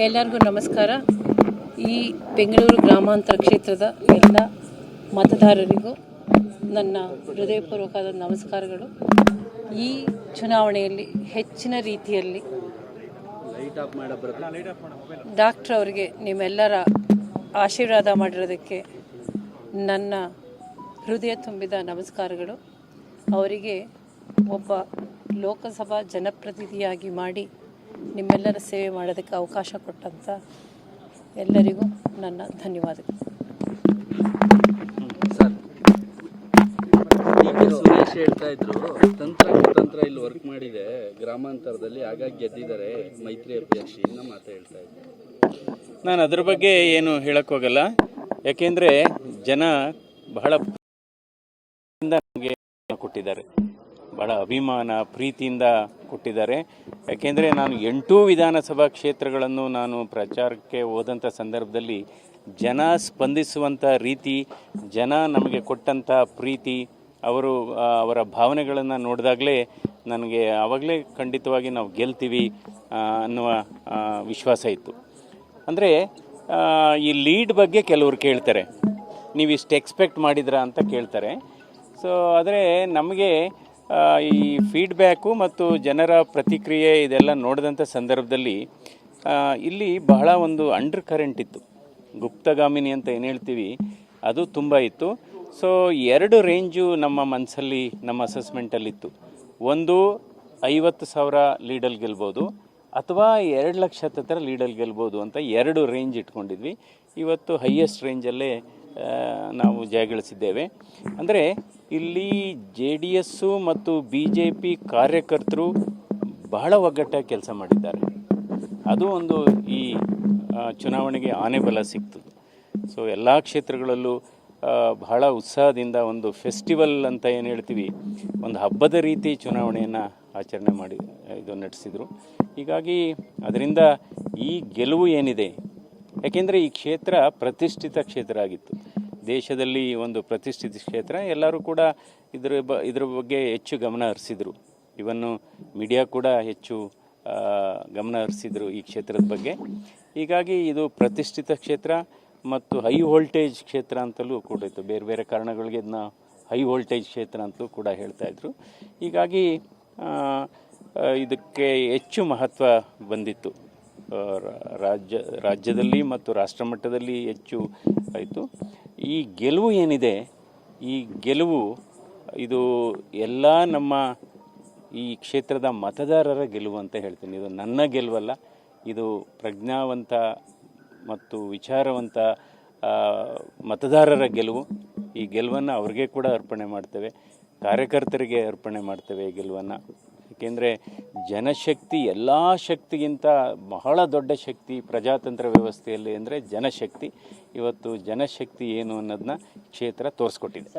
ಎಲ್ಲರಿಗೂ ನಮಸ್ಕಾರ. ಈ ಬೆಂಗಳೂರು ಗ್ರಾಮಾಂತರ ಕ್ಷೇತ್ರದ ಎಲ್ಲ ಮತದಾರರಿಗೂ ನನ್ನ ಹೃದಯಪೂರ್ವಕವಾದ ನಮಸ್ಕಾರಗಳು. ಈ ಚುನಾವಣೆಯಲ್ಲಿ ಹೆಚ್ಚಿನ ರೀತಿಯಲ್ಲಿ ಡಾಕ್ಟ್ರ್ ಅವರಿಗೆ ನಿಮ್ಮೆಲ್ಲರ ಆಶೀರ್ವಾದ ಮಾಡಿರೋದಕ್ಕೆ ನನ್ನ ಹೃದಯ ತುಂಬಿದ ನಮಸ್ಕಾರಗಳು. ಅವರಿಗೆ ಒಬ್ಬ ಲೋಕಸಭಾ ಜನಪ್ರತಿನಿಧಿಯಾಗಿ ಮಾಡಿ ನಿಮ್ಮೆಲ್ಲರ ಸೇವೆ ಮಾಡೋದಕ್ಕೆ ಅವಕಾಶ ಕೊಟ್ಟಂಥ ಎಲ್ಲರಿಗೂ ನನ್ನ ಧನ್ಯವಾದಗಳು. ಸುರೇಶ್ ಹೇಳ್ತಾ ಇದ್ರು ತಂತ್ರ ಕುತಂತ್ರ ಇಲ್ಲಿ ವರ್ಕ್ ಮಾಡಿದೆ ಗ್ರಾಮಾಂತರದಲ್ಲಿ ಹಾಗಾಗಿ ಗೆದ್ದಿದ್ದಾರೆ ಮೈತ್ರಿ ಅಭ್ಯರ್ಥಿ ನಮ್ಮ ಮಾತು ಹೇಳ್ತಾ ಇದ್ರು. ನಾನು ಅದ್ರ ಬಗ್ಗೆ ಏನು ಹೇಳಕ್ ಹೋಗಲ್ಲ. ಯಾಕೆಂದ್ರೆ ಜನ ಬಹಳ ಕೊಟ್ಟಿದ್ದಾರೆ. ಬಹಳ ಅಭಿಮಾನ, ಪ್ರೀತಿಯಿಂದ ಕೊಟ್ಟಿದ್ದಾರೆ. ಯಾಕೆಂದರೆ ನಾನು ಎಂಟು ವಿಧಾನಸಭಾ ಕ್ಷೇತ್ರಗಳನ್ನು ನಾನು ಪ್ರಚಾರಕ್ಕೆ ಹೋದಂಥ ಸಂದರ್ಭದಲ್ಲಿ ಜನ ಸ್ಪಂದಿಸುವಂಥ ರೀತಿ, ಜನ ನಮಗೆ ಕೊಟ್ಟಂಥ ಪ್ರೀತಿ, ಅವರು ಅವರ ಭಾವನೆಗಳನ್ನು ನೋಡಿದಾಗಲೇ ನನಗೆ ಆವಾಗಲೇ ಖಂಡಿತವಾಗಿ ನಾವು ಗೆಲ್ತೀವಿ ಅನ್ನುವ ವಿಶ್ವಾಸ ಇತ್ತು. ಅಂದರೆ ಈ ಲೀಡ್ ಬಗ್ಗೆ ಕೆಲವರು ಕೇಳ್ತಾರೆ. ನೀವು ಇಷ್ಟು ಎಕ್ಸ್ಪೆಕ್ಟ್ ಮಾಡಿದ್ರಾ ಅಂತ ಕೇಳ್ತಾರೆ. ಸೊ, ಆದರೆ ನಮಗೆ ಈ ಫೀಡ್ಬ್ಯಾಕು ಮತ್ತು ಜನರ ಪ್ರತಿಕ್ರಿಯೆ ಇದೆಲ್ಲ ನೋಡಿದಂಥ ಸಂದರ್ಭದಲ್ಲಿ ಇಲ್ಲಿ ಬಹಳ ಒಂದು ಅಂಡರ್ ಕರೆಂಟ್ ಇತ್ತು. ಗುಪ್ತಗಾಮಿನಿ ಅಂತ ಏನು ಹೇಳ್ತೀವಿ, ಅದು ತುಂಬ ಇತ್ತು. ಸೊ ಎರಡು ರೇಂಜು ನಮ್ಮ ಮನಸ್ಸಲ್ಲಿ ನಮ್ಮ ಅಸೆಸ್ಮೆಂಟಲ್ಲಿತ್ತು ಒಂದು ಐವತ್ತು ಸಾವಿರ ಲೀಡಲ್ಲಿ ಗೆಲ್ಬೋದು, ಅಥವಾ ಎರಡು ಲಕ್ಷ ಹತ್ತಿರ ಲೀಡಲ್ಲಿ ಗೆಲ್ಬೋದು ಅಂತ ಎರಡು ರೇಂಜ್ ಇಟ್ಕೊಂಡಿದ್ವಿ. ಇವತ್ತು ಹೈಯೆಸ್ಟ್ ರೇಂಜಲ್ಲೇ ನಾವು ಜಯಗಳಿಸಿದ್ದೇವೆ. ಅಂದರೆ ಇಲ್ಲಿ ಜೆ ಡಿ ಎಸ್ಸು ಮತ್ತು ಬಿ ಜೆ ಪಿ ಕಾರ್ಯಕರ್ತರು ಬಹಳ ಒಗ್ಗಟ್ಟಾಗಿ ಕೆಲಸ ಮಾಡಿದ್ದಾರೆ. ಅದು ಒಂದು ಈ ಚುನಾವಣೆಗೆ ಆನೆ ಬಲ ಸಿಕ್ತು ಸೊ, ಎಲ್ಲ ಕ್ಷೇತ್ರಗಳಲ್ಲೂ ಬಹಳ ಉತ್ಸಾಹದಿಂದ ಒಂದು ಫೆಸ್ಟಿವಲ್ ಅಂತ ಏನು ಹೇಳ್ತೀವಿ, ಒಂದು ಹಬ್ಬದ ರೀತಿ ಚುನಾವಣೆಯನ್ನು ಆಚರಣೆ ಮಾಡಿ ಇದು ನಡೆಸಿದರು. ಹೀಗಾಗಿ, ಅದರಿಂದ ಈ ಗೆಲುವು ಏನಿದೆ ಯಾಕೆಂದರೆ ಈ ಕ್ಷೇತ್ರ ಪ್ರತಿಷ್ಠಿತ ಕ್ಷೇತ್ರ ಆಗಿತ್ತು. ದೇಶದಲ್ಲಿ ಒಂದು ಪ್ರತಿಷ್ಠಿತ ಕ್ಷೇತ್ರ, ಎಲ್ಲರೂ ಕೂಡ ಇದರ ಬ, ಇದ್ರ ಬಗ್ಗೆ ಹೆಚ್ಚು ಗಮನ ಹರಿಸಿದರು. ಇವನ್ನು ಮೀಡಿಯಾ ಕೂಡ ಹೆಚ್ಚು ಗಮನ ಹರಿಸಿದರು ಈ ಕ್ಷೇತ್ರದ ಬಗ್ಗೆ. ಹೀಗಾಗಿ ಇದು ಪ್ರತಿಷ್ಠಿತ ಕ್ಷೇತ್ರ ಮತ್ತು ಹೈ ವೋಲ್ಟೇಜ್ ಕ್ಷೇತ್ರ ಅಂತಲೂ ಕೂಡ ಇತ್ತು. ಬೇರೆ ಬೇರೆ ಕಾರಣಗಳಿಗೆ ಇದನ್ನ ಹೈ ವೋಲ್ಟೇಜ್ ಕ್ಷೇತ್ರ ಅಂತಲೂ ಕೂಡ ಹೇಳ್ತಾ ಇದ್ರು. ಹೀಗಾಗಿ ಇದಕ್ಕೆ ಹೆಚ್ಚು ಮಹತ್ವ ಬಂದಿತ್ತು. ರಾಜ್ಯ, ರಾಜ್ಯದಲ್ಲಿ ಮತ್ತು ರಾಷ್ಟ್ರ ಮಟ್ಟದಲ್ಲಿ ಹೆಚ್ಚು ಆಯಿತು. ಈ ಗೆಲುವು ಏನಿದೆ, ಈ ಗೆಲುವು, ಇದು ಎಲ್ಲ ನಮ್ಮ ಈ ಕ್ಷೇತ್ರದ ಮತದಾರರ ಗೆಲುವು ಅಂತ ಹೇಳ್ತೀನಿ. ಇದು ನನ್ನ ಗೆಲುವಲ್ಲ, ಇದು ಪ್ರಜ್ಞಾವಂತ ಮತ್ತು ವಿಚಾರವಂತ ಮತದಾರರ ಗೆಲುವು. ಈ ಗೆಲುವನ್ನು ಅವ್ರಿಗೆ ಕೂಡ ಅರ್ಪಣೆ ಮಾಡ್ತೇವೆ. ಕಾರ್ಯಕರ್ತರಿಗೆ ಅರ್ಪಣೆ ಮಾಡ್ತೇವೆ ಈ ಗೆಲುವನ್ನು. ಏಕೆಂದರೆ ಜನಶಕ್ತಿ, ಎಲ್ಲ ಶಕ್ತಿಗಿಂತ ಬಹಳ ದೊಡ್ಡ ಶಕ್ತಿ ಪ್ರಜಾತಂತ್ರ ವ್ಯವಸ್ಥೆಯಲ್ಲಿ ಅಂದರೆ ಜನಶಕ್ತಿ. ಇವತ್ತು ಜನಶಕ್ತಿ ಏನು ಅನ್ನೋದನ್ನ ಕ್ಷೇತ್ರ ತೋರಿಸ್ಕೊಟ್ಟಿದೆ.